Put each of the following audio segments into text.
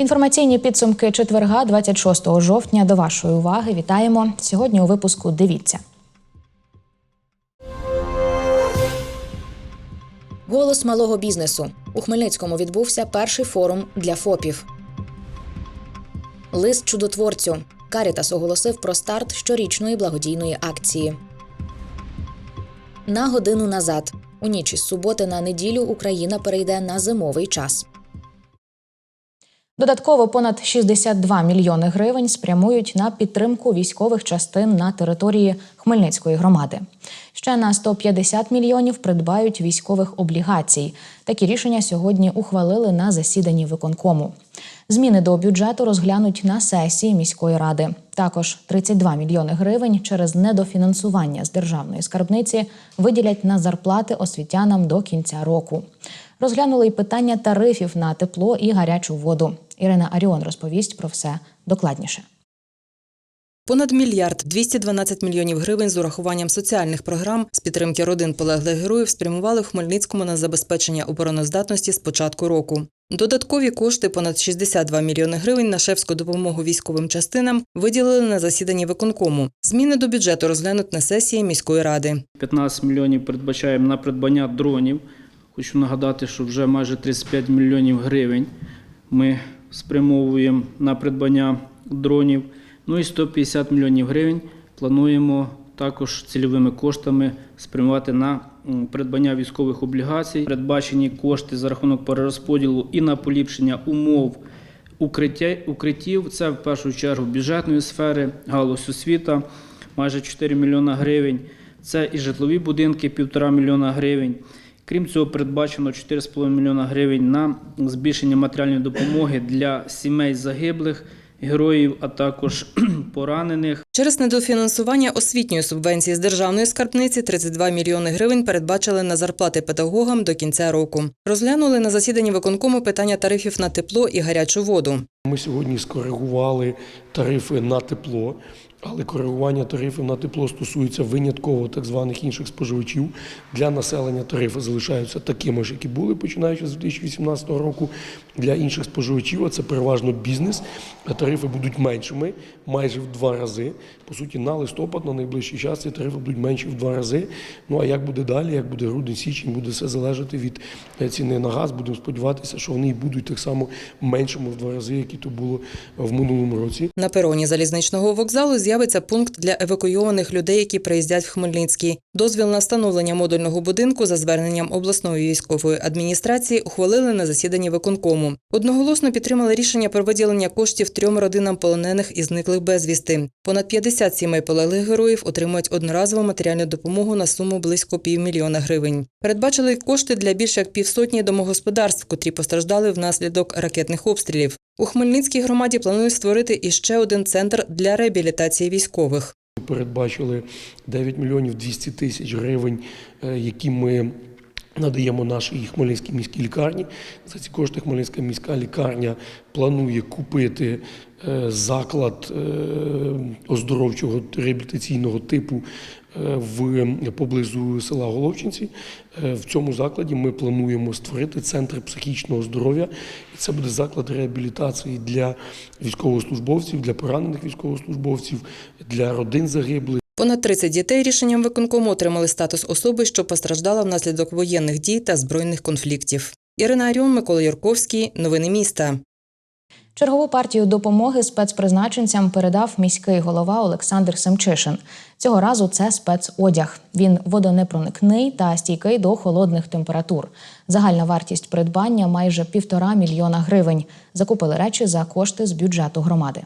Інформаційні підсумки четверга, 26 жовтня. До вашої уваги вітаємо сьогодні. У випуску дивіться. Голос малого бізнесу у Хмельницькому відбувся перший форум для ФОПів. Лист чудотворцю. Карітас оголосив про старт щорічної благодійної акції. На годину назад. У ніч із суботи на неділю Україна перейде на зимовий час. Додатково понад 62 мільйони гривень спрямують на підтримку військових частин на території Хмельницької громади. Ще на 150 мільйонів придбають військових облігацій. Такі рішення сьогодні ухвалили на засіданні виконкому. Зміни до бюджету розглянуть на сесії міської ради. Також 32 мільйони гривень через недофінансування з державної скарбниці виділять на зарплати освітянам до кінця року. Розглянули й питання тарифів на тепло і гарячу воду. Ірина Аріон розповість про все докладніше. Понад мільярд 212 мільйонів гривень з урахуванням соціальних програм з підтримки родин полеглих героїв спрямували в Хмельницькому на забезпечення обороноздатності з початку року. Додаткові кошти понад 62 мільйони гривень на шефську допомогу військовим частинам виділили на засіданні виконкому. Зміни до бюджету розглянуть на сесії міської ради. 15 мільйонів передбачаємо на придбання дронів. Хочу нагадати, що вже майже 35 мільйонів гривень ми спрямовуємо на придбання дронів. Ну і 150 мільйонів гривень плануємо також цільовими коштами спрямувати на придбання військових облігацій. Передбачені кошти за рахунок перерозподілу і на поліпшення умов укриттів. Це в першу чергу бюджетної сфери, галузь освіта, майже 4 мільйона гривень. Це і житлові будинки, 1,5 мільйона гривень. Крім цього, передбачено 4,5 мільйона гривень на збільшення матеріальної допомоги для сімей загиблих героїв, а також поранених. Через недофінансування освітньої субвенції з державної скарбниці 32 мільйони гривень передбачили на зарплати педагогам до кінця року. Розглянули на засіданні виконкому питання тарифів на тепло і гарячу воду. Ми сьогодні скоригували тарифи на тепло, але коригування тарифів на тепло стосується винятково так званих інших споживачів. Для населення тарифи залишаються такими ж, які були починаючи з 2018 року. Для інших споживачів, а це переважно бізнес, тарифи будуть меншими, майже в два рази. По суті, на листопад, на найближчий час ці тарифи будуть менші в два рази. Ну а як буде далі, як буде грудень, січень, буде все залежати від е, ціни на газ. Будемо сподіватися, що вони будуть так само меншими в два рази, як і то було в минулому році. На пероні залізничного вокзалу з'явиться пункт для евакуйованих людей, які приїздять в Хмельницький. Дозвіл на встановлення модульного будинку за зверненням обласної військової адміністрації ухвалили на засіданні виконкому. Одноголосно підтримали рішення про виділення коштів трьом родинам полонених і зниклих безвісти. Понад 50 сімей полеглих героїв отримують одноразову матеріальну допомогу на суму близько півмільйона гривень. Передбачили кошти для більше як півсотні домогосподарств, котрі постраждали внаслідок ракетних обстрілів. У Хмельницькій громаді планують створити іще один центр для реабілітації військових. Передбачили 9 мільйонів 200 тисяч гривень, е, які ми надаємо нашій Хмельницькій міській лікарні. За ці кошти Хмельницька міська лікарня планує купити е, заклад е, оздоровчого реабілітаційного типу е, в поблизу села Головчинці. В цьому закладі ми плануємо створити центр психічного здоров'я, і це буде заклад реабілітації для військовослужбовців, для поранених військовослужбовців, для родин загиблих. Понад 30 дітей рішенням виконкому отримали статус особи, що постраждала внаслідок воєнних дій та збройних конфліктів. Ірина Аріон, Микола Юрковський. Новини міста. Чергову партію допомоги спецпризначенцям передав міський голова Олександр Семчишин. Цього разу це спецодяг. Він водонепроникний та стійкий до холодних температур. Загальна вартість придбання майже півтора мільйона гривень. Закупили речі за кошти з бюджету громади.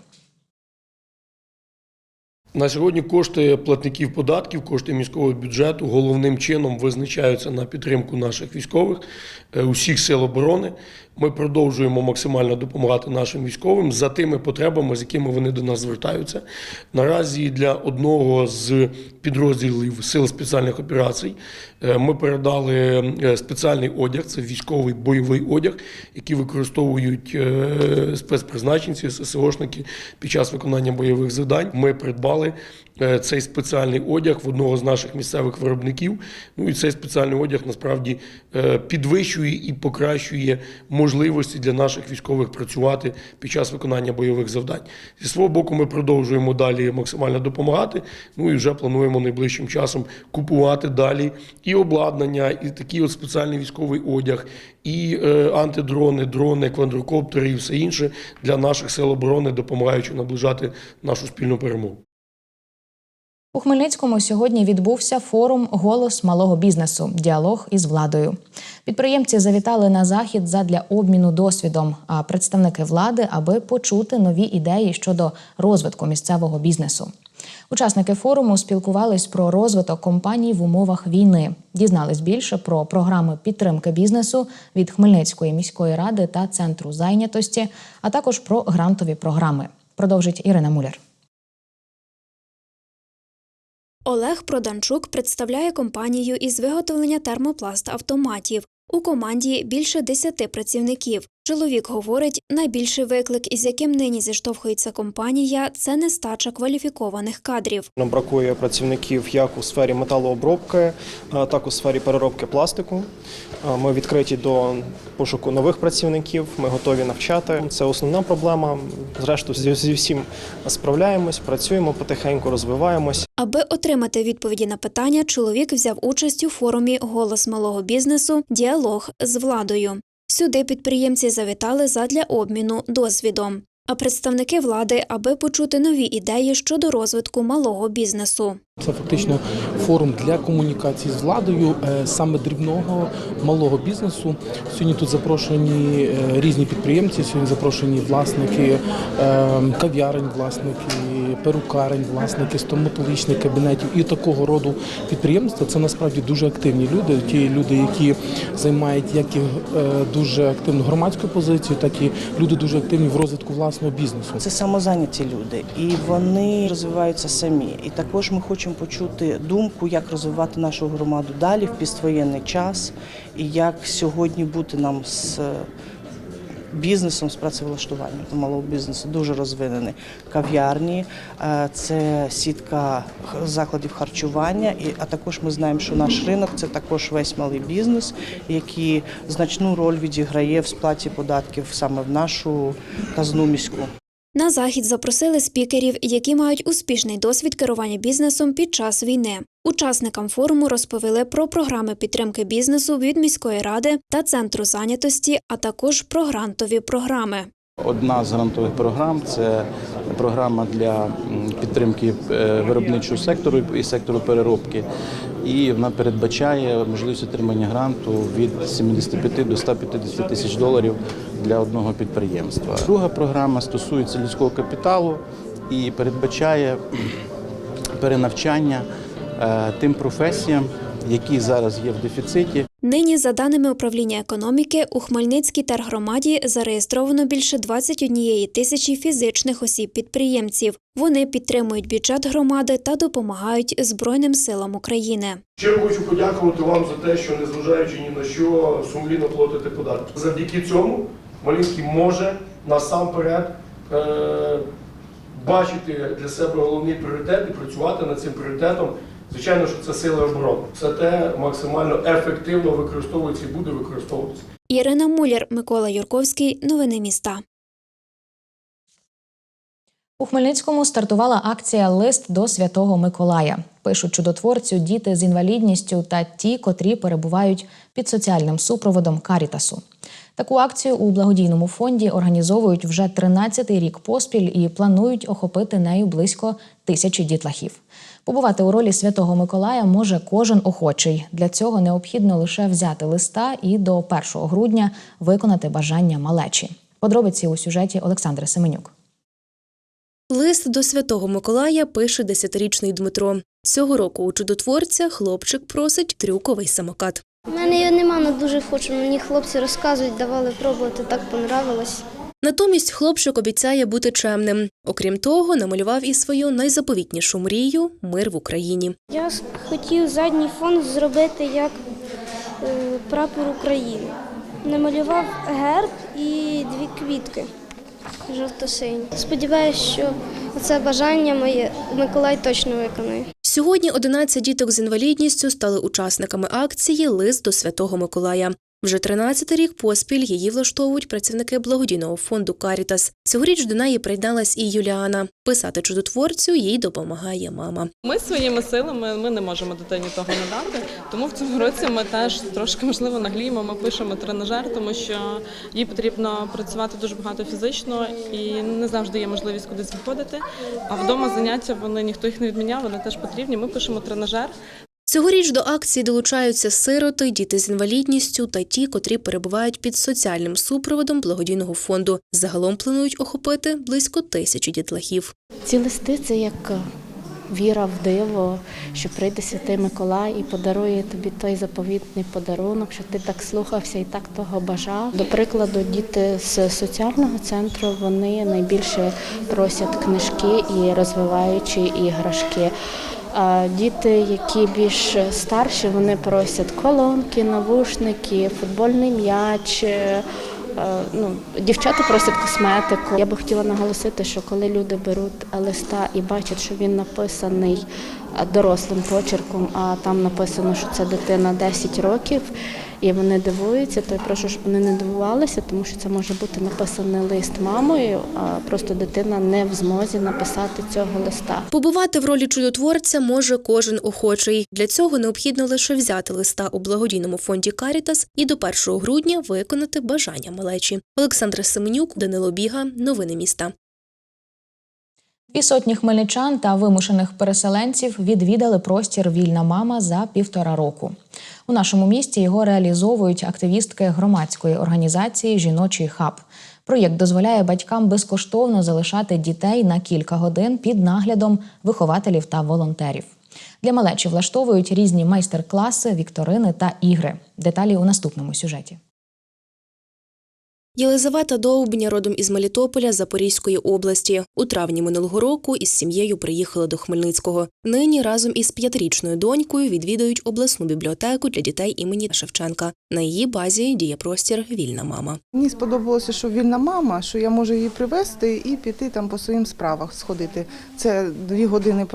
На сьогодні кошти платників податків, кошти міського бюджету головним чином визначаються на підтримку наших військових, е, усіх сил оборони. Ми продовжуємо максимально допомагати нашим військовим за тими потребами, з якими вони до нас звертаються. Наразі для одного з підрозділів сил спеціальних операцій е, ми передали е, спеціальний одяг, це військовий бойовий одяг, який використовують е, спецпризначенці, ССОшники під час виконання бойових завдань. Ми придбали цей спеціальний одяг в одного з наших місцевих виробників. Ну і цей спеціальний одяг насправді підвищує і покращує можливості для наших військових працювати під час виконання бойових завдань. Зі свого боку, ми продовжуємо далі максимально допомагати. Ну і вже плануємо найближчим часом купувати далі і обладнання, і такий от спеціальний військовий одяг, і е, антидрони, дрони, квадрокоптери і все інше для наших сил оборони, допомагаючи наближати нашу спільну перемогу. У Хмельницькому сьогодні відбувся форум Голос малого бізнесу діалог із владою. Підприємці завітали на захід задля обміну досвідом, а представники влади, аби почути нові ідеї щодо розвитку місцевого бізнесу. Учасники форуму спілкувались про розвиток компаній в умовах війни, дізнались більше про програми підтримки бізнесу від Хмельницької міської ради та центру зайнятості, а також про грантові програми. Продовжить Ірина Муляр. Олег Проданчук представляє компанію із виготовлення термопласт автоматів. У команді більше десяти працівників. Чоловік говорить, найбільший виклик, із яким нині зіштовхується компанія, це нестача кваліфікованих кадрів. Нам бракує працівників як у сфері металообробки, так у сфері переробки пластику. Ми відкриті до пошуку нових працівників. Ми готові навчати. Це основна проблема. Зрештою, зі всім справляємось, працюємо потихеньку, розвиваємось. Аби отримати відповіді на питання, чоловік взяв участь у форумі Голос малого бізнесу Діалог з владою. Сюди підприємці завітали задля обміну досвідом. А представники влади, аби почути нові ідеї щодо розвитку малого бізнесу. Це фактично форум для комунікації з владою е, саме дрібного малого бізнесу. Сьогодні тут запрошені е, різні підприємці. Сьогодні запрошені власники е, кав'ярень, власники перукарень, власники стоматологічних кабінетів і такого роду підприємства. Це насправді дуже активні люди. Ті люди, які займають як і дуже активну громадську позицію, так і люди дуже активні в розвитку власного бізнесу. Це самозайняті люди, і вони розвиваються самі. І також ми хочемо почути думку, як розвивати нашу громаду далі в піствоєнний час, і як сьогодні бути нам з бізнесом, з працевлаштуванням малого бізнесу дуже розвинений. Кав'ярні, е, це сітка закладів харчування, а також ми знаємо, що наш ринок це також весь малий бізнес, який значну роль відіграє в сплаті податків саме в нашу казну міську. На захід запросили спікерів, які мають успішний досвід керування бізнесом під час війни. Учасникам форуму розповіли про програми підтримки бізнесу від міської ради та центру зайнятості, а також про грантові програми. Одна з грантових програм це програма для підтримки е, виробничого сектору і сектору переробки. І вона передбачає можливість отримання гранту від 75 до 150 тисяч доларів для одного підприємства. Друга програма стосується людського капіталу і передбачає перенавчання е, тим професіям, які зараз є в дефіциті. Нині, за даними управління економіки, у Хмельницькій тергромаді зареєстровано більше 21 тисячі фізичних осіб-підприємців. Вони підтримують бюджет громади та допомагають Збройним силам України. Щиро хочу подякувати вам за те, що незважаючи ні на що сумлінно платите податки. Завдяки цьому Малінський може насамперед е, бачити для себе головний пріоритет і працювати над цим пріоритетом. Звичайно, що це сили оборони. Все те максимально ефективно використовується і буде використовуватися. Ірина Муляр, Микола Юрковський. Новини міста. У Хмельницькому стартувала акція Лист до Святого Миколая. Пишуть чудотворцю діти з інвалідністю та ті, котрі перебувають під соціальним супроводом Карітасу. Таку акцію у благодійному фонді організовують вже 13-й рік поспіль і планують охопити нею близько тисячі дітлахів. Побувати у ролі Святого Миколая може кожен охочий. Для цього необхідно лише взяти листа і до 1 грудня виконати бажання малечі. Подробиці у сюжеті Олександри Семенюк. Лист до святого Миколая пише десятирічний Дмитро. Цього року у чудотворця хлопчик просить трюковий самокат. У мене його нема, але дуже хочу. Мені хлопці розказують, давали пробувати, так понравилось. Натомість хлопчик обіцяє бути чемним. Окрім того, намалював і свою найзаповітнішу мрію мир в Україні. Я хотів задній фон зробити як е, прапор України. Намалював герб і дві квітки жовто-сині. Сподіваюся, що це бажання моє Миколай точно виконає. Сьогодні 11 діток з інвалідністю стали учасниками акції Лист до Святого Миколая. Вже 13 рік поспіль її влаштовують працівники благодійного фонду Карітас. Цьогоріч до неї приєдналась і Юліана. Писати чудотворцю їй допомагає мама. Ми своїми силами ми не можемо дитині того надати. Тому в цьому році ми теж трошки можливо нагліємо. Ми пишемо тренажер, тому що їй потрібно працювати дуже багато фізично і не завжди є можливість кудись виходити. А вдома заняття вони ніхто їх не відміняв, вони теж потрібні. Ми пишемо тренажер. Цьогоріч до акції долучаються сироти, діти з інвалідністю та ті, котрі перебувають під соціальним супроводом благодійного фонду. Загалом планують охопити близько тисячі дітлахів. Ці листи це як е, віра в диво, що прийде святий Миколай і подарує тобі той заповітний подарунок, що ти так слухався і так того бажав. До прикладу, діти з соціального центру вони найбільше просять книжки і розвиваючі іграшки. Діти, які більш старші, вони просять колонки, навушники, футбольний м'яч. е, Е, ну, дівчата просять косметику. Я би хотіла наголосити, що коли люди беруть листа і бачать, що він написаний е, дорослим почерком, а там написано, що це дитина 10 років, і вони дивуються, то я прошу, щоб вони не дивувалися, тому що це може бути написаний лист мамою, а просто дитина не в змозі написати цього листа. Побувати в ролі чудотворця може кожен охочий. Для цього необхідно лише взяти листа у благодійному фонді Карітас і до 1 грудня виконати бажання малечі. Олександра Семенюк, Данило Біга. Новини міста. Дві сотні хмельничан та вимушених переселенців відвідали простір Вільна мама за півтора року. У нашому місті його реалізовують активістки громадської організації Жіночий хаб. Проєкт дозволяє батькам безкоштовно залишати дітей на кілька годин під наглядом вихователів та волонтерів. Для малечі влаштовують різні майстер-класи, вікторини та ігри. Деталі у наступному сюжеті. Єлизавета Довбня родом із Мелітополя Запорізької області. У травні минулого року із сім'єю приїхала до Хмельницького. Нині разом із п'ятирічною донькою відвідують обласну бібліотеку для дітей імені Шевченка. На її базі діє простір Вільна мама. Мені сподобалося, що вільна мама, що я можу її привезти і піти там по своїм справах сходити. Це дві години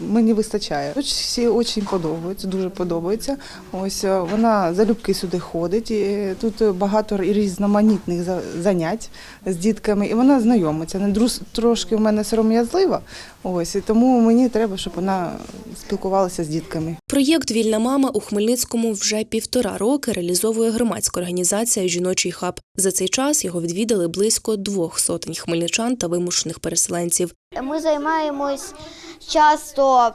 мені вистачає. Всі дуже подобаються, дуже подобається. Ось е, вона залюбки сюди ходить. Тут багато різноманітних занять з дітками, і вона знайомиться. Не друз- трошки в мене сором'язлива. Ось і тому мені треба, щоб вона спілкувалася з дітками. Проєкт Вільна мама у Хмельницькому вже півтора роки реалізовує громадська організація Жіночий хаб. За цей час його відвідали близько двох сотень хмельничан та вимушених переселенців. Ми займаємось часто.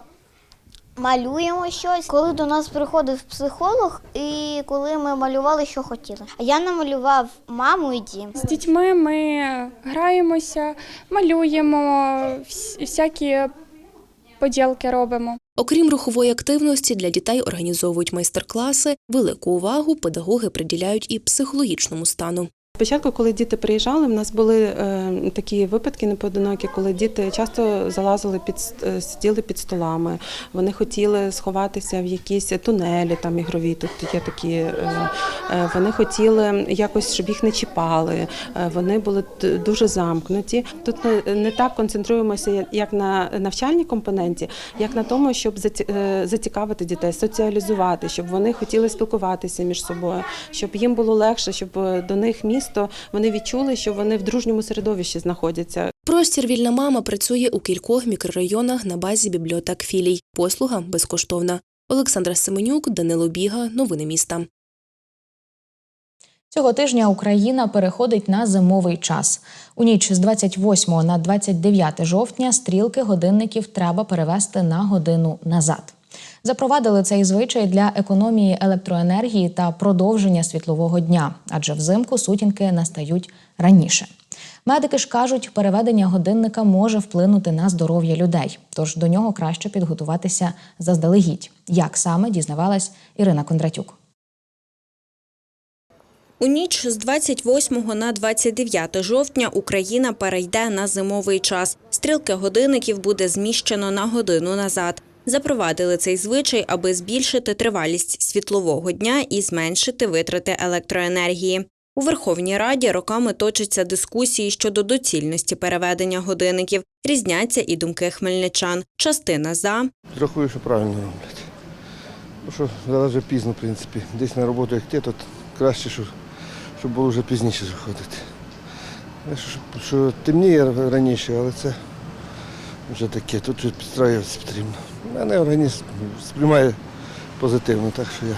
Малюємо щось, коли до нас приходив психолог, і коли ми малювали, що хотіли. А я намалював маму і дім. З дітьми ми граємося, малюємо, всякі поділки робимо. Окрім рухової активності, для дітей організовують майстер-класи. Велику увагу педагоги приділяють і психологічному стану. Спочатку, коли діти приїжджали, в нас були е, такі випадки непоодинокі, коли діти часто залазили під е, сиділи під столами. Вони хотіли сховатися в якісь тунелі, там ігрові. Тут є такі. Е, вони хотіли якось, щоб їх не чіпали. Вони були дуже замкнуті. Тут не, так концентруємося як на навчальній компоненті, як на тому, щоб заці- зацікавити дітей, соціалізувати, щоб вони хотіли спілкуватися між собою, щоб їм було легше, щоб до них місто вони відчули, що вони в дружньому середовищі знаходяться. Простір Вільна мама працює у кількох мікрорайонах на базі бібліотек філій. Послуга безкоштовна. Олександра Семенюк, Данило Біга. Новини міста. Цього тижня Україна переходить на зимовий час. У ніч з 28 на 29 жовтня стрілки годинників треба перевести на годину назад. Запровадили цей звичай для економії електроенергії та продовження світлового дня, адже взимку сутінки настають раніше. Медики ж кажуть, переведення годинника може вплинути на здоров'я людей, тож до нього краще підготуватися заздалегідь. Як саме дізнавалась Ірина Кондратюк. У ніч з 28 на 29 жовтня Україна перейде на зимовий час. Стрілки годинників буде зміщено на годину назад. Запровадили цей звичай, аби збільшити тривалість світлового дня і зменшити витрати електроенергії. У Верховній Раді роками точаться дискусії щодо доцільності переведення годинників. Різняться і думки хмельничан. Частина за, Рахую, що правильно роблять. Тому що зараз вже пізно, в принципі. Десь на роботу як ти, то краще, щоб, щоб було вже пізніше заходити. Що, що темніє раніше, але це вже таке. Тут підстраюватися потрібно. У мене організм сприймає позитивно, так що я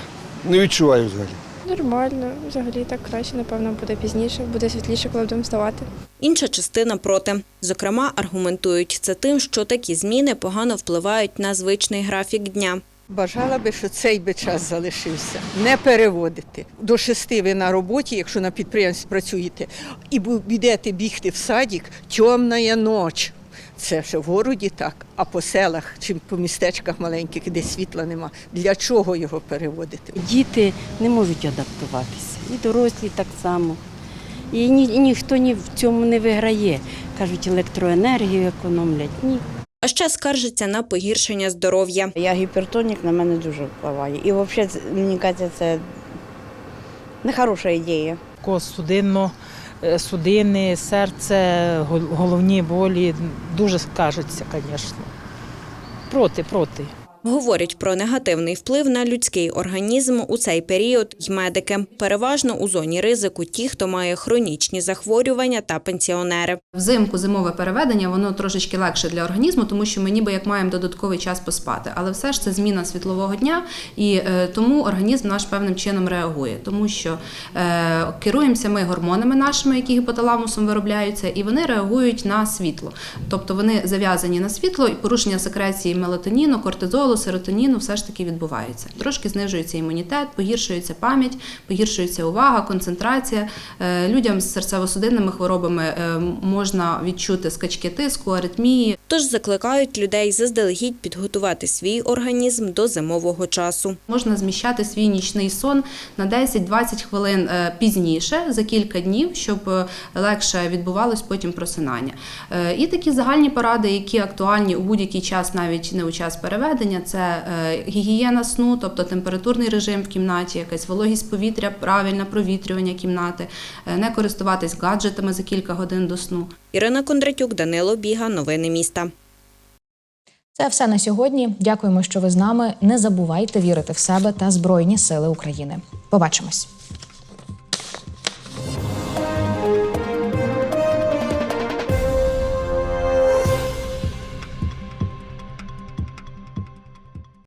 не відчуваю взагалі. Нормально, взагалі так краще, напевно, буде пізніше, буде світліше, коли будемо вставати. інша частина проти. Зокрема, аргументують це тим, що такі зміни погано впливають на звичний графік дня. Бажала би, що цей би час залишився, не переводити. До шести ви на роботі, якщо на підприємстві працюєте, і бу- підете бігти в садик, темна ніч. Це ще в городі так, а по селах чи по містечках маленьких, де світла нема. Для чого його переводити? Діти не можуть адаптуватися, і дорослі так само. І, ні, і ніхто ні в цьому не виграє. Кажуть, електроенергію економлять. Ні. А ще скаржиться на погіршення здоров'я. Я гіпертонік на мене дуже впливає. І взагалі, мені кажеться, це нехороша ідея. судинно, е, судини, серце, головні болі дуже скажуться, звісно. Проти, проти. Говорять про негативний вплив на людський організм у цей період й медики. Переважно у зоні ризику ті, хто має хронічні захворювання та пенсіонери. Взимку зимове переведення воно трошечки легше для організму, тому що ми ніби як маємо додатковий час поспати. Але все ж це зміна світлового дня, і е, тому організм наш певним чином реагує, тому що е, керуємося ми гормонами нашими, які гіпоталамусом виробляються, і вони реагують на світло. Тобто вони зав'язані на світло, і порушення секреції мелатоніну, кортизолу, серотоніну все ж таки відбувається. Трошки знижується імунітет, погіршується пам'ять, погіршується увага, концентрація. Е, Людям з серцево-судинними хворобами е, можна відчути скачки тиску, аритмії. Тож закликають людей заздалегідь підготувати свій організм до зимового часу. Можна зміщати свій нічний сон на 10-20 хвилин е, пізніше за кілька днів, щоб легше відбувалось потім просинання. І такі загальні поради, які актуальні у будь-який час, навіть не у час переведення, це е, гігієна сну, тобто температурний режим в кімнаті, якась вологість повітря, правильне провітрювання кімнати, е, не користуватись гаджетами за кілька годин до сну. Ірина Кондратюк, Данило Біга, новини міста. Це все на сьогодні. Дякуємо, що ви з нами. Не забувайте вірити в себе та Збройні Сили України. Побачимось.